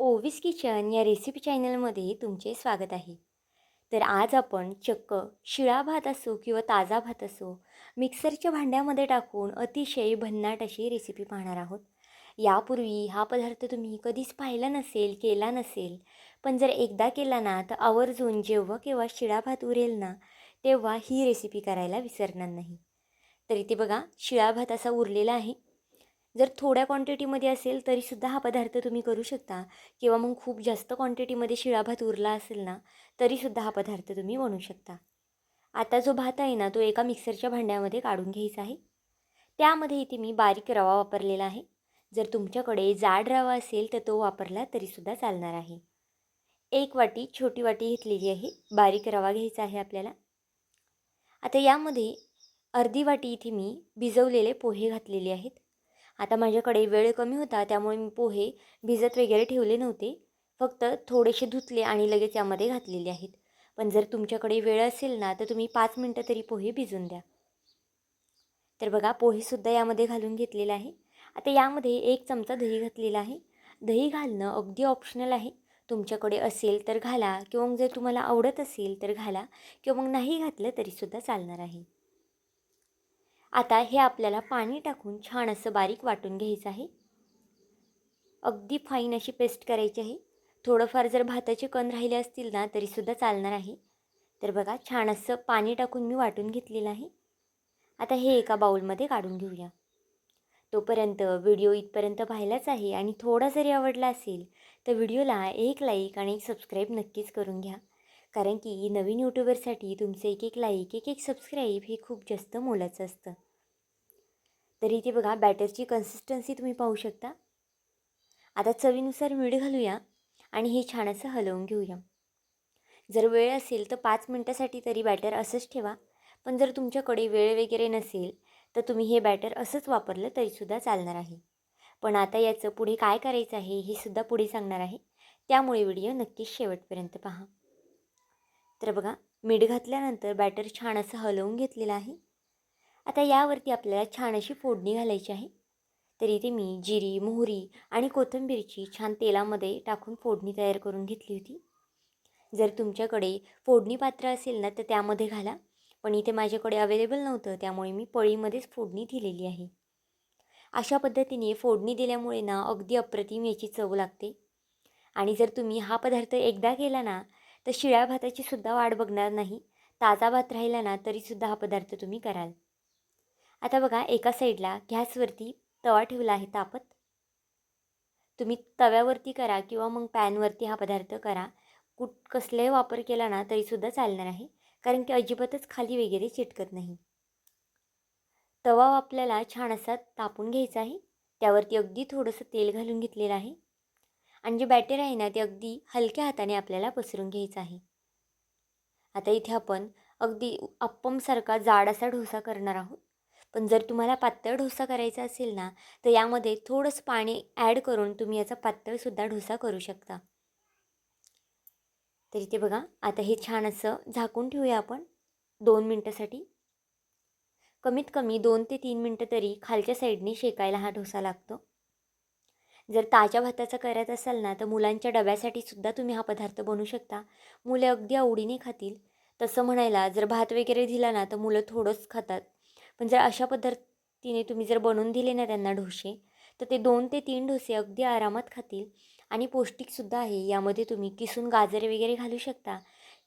Ovis kitchen या recipe चॅनलमध्ये तुमचे स्वागत आहे. तर आज आपण चक्क शिळा भात असो किंवा ताजा भात असो मिक्सरच्या भांड्यामध्ये टाकून अतिशय भन्नाट अशी रेसिपी पाहणार आहोत. यापूर्वी हा पदार्थ तुम्ही कधीच पाहिला नसेल केला नसेल पण जर एकदा केला ना तर आवर्जून जेव्हा केव्हा शिळा भात उरेल ना तेव्हा ही रेसिपी करायला विसरणार नाही. तर इथे बघा शिळा भात असा उरलेला आहे. जर थोड्या क्वांटिटीमध्ये असेल तरीसुद्धा हा पदार्थ तुम्ही करू शकता. किंवा मग खूप जास्त क्वांटिटीमध्ये शिळा भात उरला असेल ना तरीसुद्धा हा पदार्थ तुम्ही बनवू शकता. आता जो भात आहे ना तो एका मिक्सरच्या भांड्यामध्ये काढून घ्यायचा आहे. त्यामध्ये इथे मी बारीक रवा वापरलेला आहे. जर तुमच्याकडे जाड रवा असेल तर तो वापरला तरीसुद्धा चालणार आहे. एक वाटी छोटी वाटी घेतलेली आहे. बारीक रवा घ्यायचा आहे आपल्याला. आता यामध्ये अर्धी वाटी इथे मी भिजवलेले पोहे घातलेले आहेत. आता माझ्याकडे वेळ कमी होता त्यामुळे मी पोहे भिजत वगैरे ठेवले नव्हते. फक्त थोडेसे धुतले आणि लगेच यामध्ये घातलेले आहेत. पण जर तुमच्याकडे वेळ असेल ना तर तुम्ही पाच मिनटं तरी पोहे भिजून द्या. तर बघा पोहेसुद्धा यामध्ये घालून घेतलेलं आहे. आता यामध्ये एक चमचा दही घातलेला आहे. दही घालणं अगदी ऑप्शनल आहे. तुमच्याकडे असेल तर घाला किंवा मग जर तुम्हाला आवडत असेल तर घाला किंवा मग नाही घातलं तरीसुद्धा चालणार आहे. आता हे आपल्याला पाणी टाकून छान असं बारीक वाटून घ्यायचं आहे. अगदी फाईन अशी पेस्ट करायची आहे. थोडंफार जर भाताचे कण राहिले असतील ना तरीसुद्धा चालणार आहे. तर बघा छान असं पाणी टाकून मी वाटून घेतलेलं आहे. आता हे एका बाऊलमध्ये काढून घेऊया. तोपर्यंत व्हिडिओ इथपर्यंत पाहिलाच आहे आणि थोडा जरी आवडला असेल तर व्हिडिओला एक लाईक आणि एक सबस्क्राईब नक्कीच करून घ्या. कारण की नवीन यूट्यूबरसाठी तुमचं एक एक लाईक एक एक सबस्क्राईब हे खूप जास्त मोलाचं असतं. तर इथे बघा बॅटरची कन्सिस्टन्सी तुम्ही पाहू शकता. आता चवीनुसार मीठ घालूया आणि हे छान असं हलवून घेऊया. जर वेळ असेल तर पाच मिनटासाठी तरी बॅटर असंच ठेवा. पण जर तुमच्याकडे वेळ वगैरे नसेल तर तुम्ही हे बॅटर असंच वापरलं तरीसुद्धा चालणार आहे. पण आता याचं पुढे काय करायचं आहे हे सुद्धा पुढे सांगणार आहे. त्यामुळे व्हिडिओ नक्कीच शेवटपर्यंत पहा. तर बघा मीठ घातल्यानंतर बॅटर छान असं हलवून घेतलेलं आहे. आता यावरती आपल्याला छान अशी फोडणी घालायची आहे. तर इथे मी जिरी मोहरी आणि कोथिंबीरची छान तेलामध्ये टाकून फोडणी तयार करून घेतली होती. जर तुमच्याकडे फोडणी पात्र असेल ना तर त्यामध्ये घाला. पण इथे माझ्याकडे अवेलेबल नव्हतं त्यामुळे मी पळीमध्येच फोडणी दिलेली आहे. अशा पद्धतीने फोडणी दिल्यामुळे ना अगदी अप्रतिम याची चव लागते. आणि जर तुम्ही हा पदार्थ एकदा केला ना तर शिळ्या भाताची सुद्धा वाढ बघणार नाही. ताजा भात राहिला ना तरीसुद्धा हा पदार्थ तुम्ही कराल. आता बघा एका साईडला गॅसवरती तवा ठेवला आहे तापत. तुम्ही तव्यावरती करा किंवा मग पॅनवरती हा पदार्थ करा. कुठ कसलाही वापर केला ना तरीसुद्धा चालणार आहे. कारण की अजिबातच खाली वगैरे चिटकत नाही. तवा आपल्याला छान असा तापून घ्यायचा आहे. त्यावरती अगदी थोडंसं तेल घालून घेतलेलं आहे. आणि जे बॅटर आहे ना ते अगदी हलक्या हाताने आपल्याला पसरून घ्यायचं आहे. आता इथे आपण अगदी अप्पमसारखा जाड असा ढोसा करणार आहोत. पण जर तुम्हाला पातळ ढोसा करायचा असेल ना तर यामध्ये थोडंसं पाणी ॲड करून तुम्ही याचा पातळसुद्धा डोसा करू शकता. तर इथे बघा आता हे छान असं झाकून ठेवूया आपण. दोन मिनटासाठी. कमीत कमी दोन ते तीन मिनटं तरी खालच्या साईडने शेकायला हा डोसा लागतो. जर ताज्या भाताचा करत असाल ना तर मुलांच्या डब्यासाठी सुद्धा तुम्ही हा पदार्थ बनवू शकता. मुले अगदी आवडीने खातील. तसं म्हणायला जर भात वगैरे दिला ना तर मुलं थोडंच खातात. पण जर अशा पद्धतीने तुम्ही जर बनवून दिले ना त्यांना डोसे तर ते दोन ते तीन ढोसे अगदी आरामात खातील. आणि पौष्टिकसुद्धा आहे. यामध्ये तुम्ही किसून गाजर वगैरे घालू शकता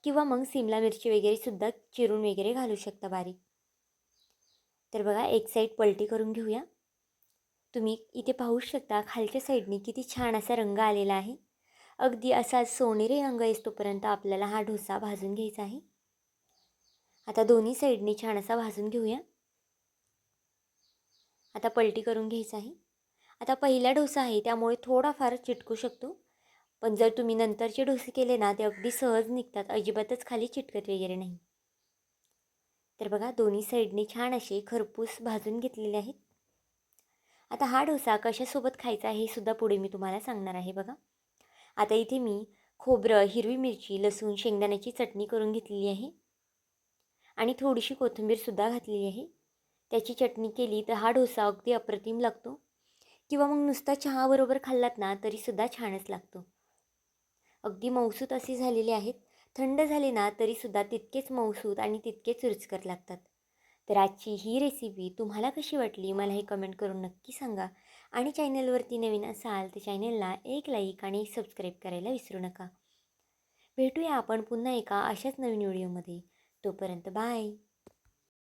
किंवा मग सिमला मिरची वगैरे सुद्धा चिरून वगैरे घालू शकता बारीक. तर बघा एक साईड पलटी करून घेऊया. तुम्ही इथे पाहू शकता खालच्या साईडने किती छान असा रंग आलेला आहे. अगदी असा सोनेरी रंग येतोपर्यंत आपल्याला हा डोसा भाजून घ्यायचा आहे. आता दोन्ही साईडने छान असा भाजून घेऊया. आता पलटी करून घ्यायचा आहे. आता पहिला डोसा आहे त्यामुळे थोडाफार चिटकू शकतो. पण जर तुम्ही नंतरचे डोसे केले ना ते अगदी सहज निघतात अजिबातच खाली चिटकत वगैरे नाही. तर बघा दोन्ही साईडने छान असे खरपूस भाजून घेतलेले आहेत. आता हा डोसा कशासोबत खायचा हे सुद्धा पुढे मी तुम्हाला सांगणार आहे बघा. आता इथे मी खोबरं हिरवी मिरची लसूण शेंगदाण्याची चटणी करून घेतलेली आहे. आणि थोडीशी कोथिंबीरसुद्धा घातलेली आहे. त्याची चटणी केली तर हा डोसा अगदी अप्रतिम लागतो. किंवा मग नुसता चहाबरोबर खाल्लात ना तरीसुद्धा छानच लागतो. अगदी मऊसूत असे झालेले आहेत. थंड झाले ना तरीसुद्धा तितकेच मौसूत आणि तितकेच रुचकर लागतात. तर आजची ही रेसिपी तुम्हाला कशी वाटली? मला हे कमेंट करून नक्की सांगा. आणि चॅनलवरती नवीन असाल तर चॅनलला एक लाईक आणि एक सबस्क्राईब करायला विसरू नका. भेटूया आपण पुन्हा एका अशाच नवीन व्हिडिओमध्ये तोपर्यंत बाय